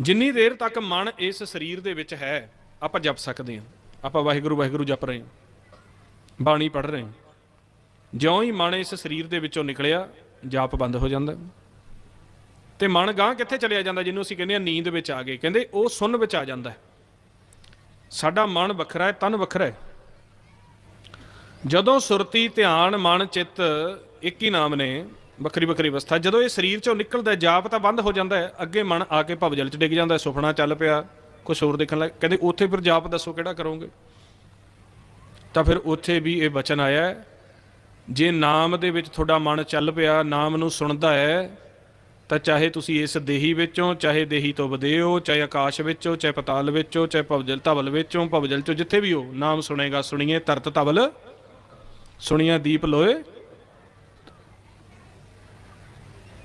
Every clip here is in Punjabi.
ਜਿੰਨੀ ਦੇਰ ਤੱਕ ਮਨ ਇਸ ਸਰੀਰ ਦੇ ਵਿੱਚ ਹੈ, ਆਪਾਂ ਜਪ ਸਕਦੇ ਹਾਂ। ਆਪਾਂ ਵਾਹਿਗੁਰੂ ਵਾਹਿਗੁਰੂ ਜਪ ਰਹੇ ਹਾਂ। ਬਾਣੀ ਪੜ੍ਹ ਰਹੇ ਹਾਂ। ਜਿਉਂ ਹੀ ਮਨ ਇਸ ਸਰੀਰ ਦੇ ਵਿੱਚੋਂ ਨਿਕਲਿਆ, ਜਾਪ ਬੰਦ ਹੋ ਜਾਂਦਾ। ਤੇ ਮਨ ਗਾਂ ਕਿੱਥੇ ਚਲਿਆ ਜਾਂਦਾ, ਜਿਹਨੂੰ ਅਸੀਂ ਕਹਿੰਦੇ ਆ ਨੀਂਦ ਵਿੱਚ ਆ ਗਏ। ਕਹਿੰਦੇ ਉਹ ਸੁਣ ਵਿੱਚ ਆ ਜਾਂਦਾ ਸਾਡਾ ਮਨ ਵੱਖਰਾ ਹੈ, ਤਨ ਵੱਖਰਾ ਹੈ। ਜਦੋਂ ਸੁਰਤੀ, ਧਿਆਨ, ਮਨ, ਚਿੱਤ ਇੱਕ ਹੀ ਨਾਮ ਨੇ ਵੱਖਰੀ ਵੱਖਰੀ ਅਵਸਥਾ। ਜਦੋਂ ਇਹ ਸਰੀਰ ਚੋਂ ਨਿਕਲਦਾ ਜਾਪ ਤਾਂ ਬੰਦ ਹੋ ਜਾਂਦਾ ਹੈ, ਅੱਗੇ ਮਨ ਆ ਕੇ ਭਵਜਲ ਚ ਡਿੱਗ ਜਾਂਦਾ ਸੁਪਨਾ ਚੱਲ ਪਿਆ ਕੁਝ ਹੋਰ ਦੇਖਣ ਲੱਗ ਕਹਿੰਦੇ ਉੱਥੇ ਫਿਰ ਜਾਪ ਦੱਸੋ ਕਿਹੜਾ ਕਰੋਗੇ? ਤਾਂ ਫਿਰ ਉੱਥੇ ਵੀ ਇਹ ਬਚਨ ਆਇਆ ਜੇ ਨਾਮ ਦੇ ਵਿੱਚ ਤੁਹਾਡਾ ਮਨ ਚੱਲ ਪਿਆ, ਨਾਮ ਨੂੰ ਸੁਣਦਾ ਹੈ, ਤਾਂ ਚਾਹੇ ਤੁਸੀਂ ਇਸ ਦੇਹੀ ਵਿੱਚੋਂ, ਚਾਹੇ ਦੇਹੀ ਤੋਂ ਵਧੇ ਹੋ ਚਾਹੇ ਆਕਾਸ਼ ਵਿੱਚੋਂ, ਚਾਹੇ ਪਤਾਲ ਵਿੱਚੋਂ, ਚਾਹੇ ਭਵਜਲ ਧਵਲ ਵਿੱਚੋਂ, ਭਵਜਲ ਚੋਂ ਜਿੱਥੇ ਵੀ ਹੋ, ਨਾਮ ਸੁਣੇਗਾ, ਸੁਣੀਏ, ਤਰਤ ਧਵਲ ਸੁਣੀਆਂ ਦੀਪ ਲੋਏ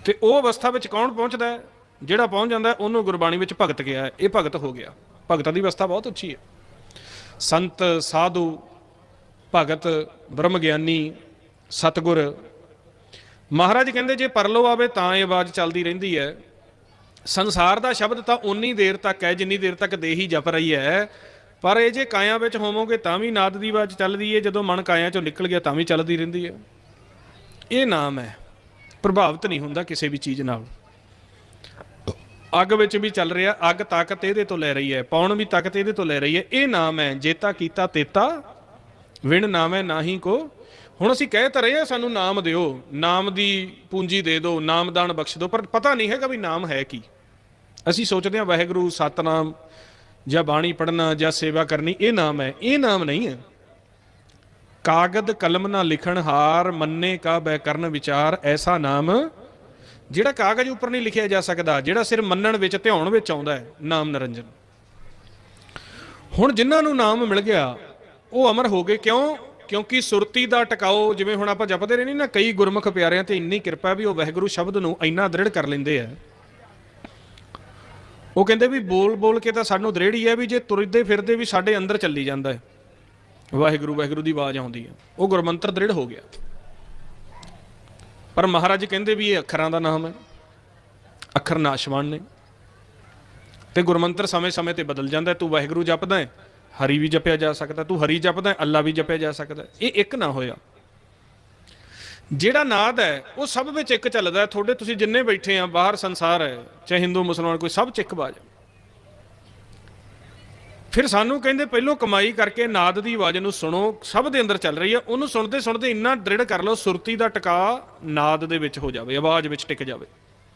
ਤੇ ਉਹ ਅਵਸਥਾ ਵਿੱਚ ਕੌਣ ਪਹੁੰਚਦਾ ਹੈ? ਜਿਹੜਾ ਪਹੁੰਚ ਜਾਂਦਾ ਉਹਨੂੰ ਗੁਰਬਾਣੀ ਵਿੱਚ ਭਗਤ ਕਿਹਾ ਹੈ। ਇਹ ਭਗਤ ਹੋ ਗਿਆ। ਭਗਤਾਂ ਦੀ ਅਵਸਥਾ ਬਹੁਤ ਉੱਚੀ ਹੈ। ਸੰਤ, ਸਾਧੂ, ਭਗਤ ਬ੍ਰਹਮ ਗਿਆਨੀ ਸਤਗੁਰ। ਮਹਾਰਾਜ ਕਹਿੰਦੇ, ਜੇ ਪਰਲੋ ਆਵੇ ਤਾਂ ਇਹ ਆਵਾਜ਼ ਚੱਲਦੀ ਰਹਿੰਦੀ ਹੈ। ਸੰਸਾਰ ਦਾ ਸ਼ਬਦ ਤਾਂ ਉਨੀ ਦੇਰ ਤੱਕ ਹੈ, ਜਿੰਨੀ ਦੇਰ ਤੱਕ ਦੇਹੀ ਜਪ ਰਹੀ ਹੈ। ਪਰ ਇਹ ਜੇ ਕਾਇਆ ਵਿੱਚ ਹੋਵੋਗੇ, ਤਾਂ ਵੀ ਨਾਦ ਦੀ ਆਵਾਜ਼ ਚੱਲਦੀ ਹੈ। ਜਦੋਂ ਮਨ ਕਾਇਆ ਚੋਂ ਨਿਕਲ ਗਿਆ, ਤਾਂ ਵੀ ਚੱਲਦੀ ਰਹਿੰਦੀ ਹੈ। ਇਹ ਨਾਮ ਹੈ। ਪ੍ਰਭਾਵਿਤ ਨਹੀਂ ਹੁੰਦਾ ਕਿਸੇ ਵੀ ਚੀਜ਼ ਨਾਲ। ਅੱਗ ਵਿੱਚ ਵੀ ਚੱਲ ਰਿਹਾ, ਅੱਗ ਤਾਕਤ ਇਹਦੇ ਤੋਂ ਲੈ ਰਹੀ ਹੈ, ਪੌਣ ਵੀ ਤਾਕਤ ਇਹਦੇ ਤੋਂ ਲੈ ਰਹੀ ਹੈ। ਇਹ ਨਾਮ ਹੈ ਜੇਤਾ ਕੀਤਾ ਤੇਤਾ, ਵਿਣ ਨਾਮ ਹੈ ਨਾਹੀ ਕੋ। ਹੁਣ ਅਸੀਂ ਕਹਿ ਤਾਂ ਰਹੇ ਹਾਂ ਸਾਨੂੰ ਨਾਮ ਦਿਓ, ਨਾਮ ਦੀ ਪੂੰਜੀ ਦੇ ਦਿਓ, ਨਾਮਦਾਨ ਬਖਸ਼ ਦਿਓ, ਪਰ ਪਤਾ ਨਹੀਂ ਹੈਗਾ ਵੀ ਨਾਮ ਹੈ ਕੀ। ਅਸੀਂ ਸੋਚਦੇ ਹਾਂ ਵਾਹਿਗੁਰੂ, ਸਤਨਾਮ ਜਾਂ ਬਾਣੀ ਪੜ੍ਹਨਾ ਜਾਂ ਸੇਵਾ ਕਰਨੀ, ਇਹ ਨਾਮ ਹੈ, ਇਹ ਨਾਮ ਨਹੀਂ ਹੈ। ਕਾਗਦ ਕਲਮ ਨਾ ਲਿਖਣ ਹਾਰ ਮੰਨੇ ਕਾ ਬੈ ਕਰਨ ਵਿਚਾਰ, ਐਸਾ ਨਾਮ ਜਿਹੜਾ ਕਾਗਜ਼ ਉੱਪਰ ਨਹੀਂ ਲਿਖਿਆ ਜਾ ਸਕਦਾ, ਜਿਹੜਾ ਸਿਰ ਮੰਨਣ ਵਿੱਚ, ਧਿਆਉਣ ਵਿੱਚ ਆਉਂਦਾ ਹੈ, ਨਾਮ ਨਿਰੰਜਨ। ਹੁਣ ਜਿਨ੍ਹਾਂ ਨੂੰ ਨਾਮ ਮਿਲ ਗਿਆ, ਉਹ ਅਮਰ ਹੋ ਗਏ ਕਿਉਂ? ਕਿਉਂਕਿ ਸੁਰਤੀ ਦਾ ਟਿਕਾਓ, ਜਿਵੇਂ ਹੁਣ ਆਪਾਂ ਜਪਦੇ ਰਹਿੰਦੇ ਨਾ, ਕਈ ਗੁਰਮੁਖ ਪਿਆਰਿਆਂ ਤੇ ਇੰਨੀ ਕਿਰਪਾ ਵੀ ਉਹ ਵਾਹਿਗੁਰੂ ਸ਼ਬਦ ਨੂੰ ਇੰਨਾ ਦ੍ਰਿੜ ਕਰ ਲੈਂਦੇ ਆ। ਉਹ ਕਹਿੰਦੇ ਵੀ ਬੋਲ ਬੋਲ ਕੇ ਤਾਂ ਸਾਨੂੰ ਦ੍ਰਿੜ ਹੀ ਹੈ ਵੀ ਜੇ ਤੁਰਦੇ ਫਿਰਦੇ ਵੀ ਸਾਡੇ ਅੰਦਰ ਚੱਲੀ ਜਾਂਦਾ ਹੈ। ਵਾਹਿਗੁਰੂ ਵਾਹਿਗੁਰੂ ਦੀ ਆਵਾਜ਼ ਆਉਂਦੀ ਹੈ ਉਹ ਗੁਰਮੰਤਰ ਦ੍ਰਿੜ ਹੋ ਗਿਆ। ਪਰ ਮਹਾਰਾਜ ਕਹਿੰਦੇ ਵੀ ਇਹ ਅੱਖਰਾਂ ਦਾ ਨਾਮ ਹੈ। ਅੱਖਰ ਨਾਸ਼ਵਾਨ ਨੇ। ਤੇ ਗੁਰਮੰਤਰ ਸਮੇਂ-ਸਮੇਂ ਤੇ ਬਦਲ ਜਾਂਦਾ ਤੂੰ ਵਾਹਿਗੁਰੂ ਜਪਦਾ ਹੈ, ਹਰੀ ਵੀ ਜਪਿਆ ਜਾ ਸਕਦਾ ਤੂੰ ਹਰੀ ਜਪਦਾ ਹੈ, ਅੱਲਾ ਵੀ ਜਪਿਆ ਜਾ ਸਕਦਾ ਇਹ ਇੱਕ ਨਾ ਹੋਇਆ। ਜਿਹੜਾ ਨਾਦ ਹੈ, ਉਹ ਸਭ ਵਿੱਚ ਇੱਕ ਚੱਲਦਾ ਤੁਹਾਡੇ ਤੁਸੀਂ ਜਿੰਨੇ ਬੈਠੇ ਆ, ਬਾਹਰ ਸੰਸਾਰ ਹੈ, ਚਾਹੇ ਹਿੰਦੂ, ਮੁਸਲਮਾਨ, ਕੋਈ ਸਭ ਚ ਇੱਕ ਬਾਜ ਫਿਰ ਸਾਨੂੰ ਕਹਿੰਦੇ ਪਹਿਲੋਂ ਕਮਾਈ ਕਰਕੇ ਨਾਦ ਦੀ ਆਵਾਜ਼ ਨੂੰ ਸੁਣੋ, ਸਭ ਦੇ ਅੰਦਰ ਚੱਲ ਰਹੀ ਹੈ ਉਹਨੂੰ ਸੁਣਦੇ ਸੁਣਦੇ ਇੰਨਾ ਦ੍ਰਿੜ ਕਰ ਲਓ, ਸੁਰਤੀ ਦਾ ਟਿਕਾ ਨਾਦ ਦੇ ਵਿੱਚ ਹੋ ਜਾਵੇ, ਆਵਾਜ਼ ਵਿੱਚ ਟਿਕ ਜਾਵੇ।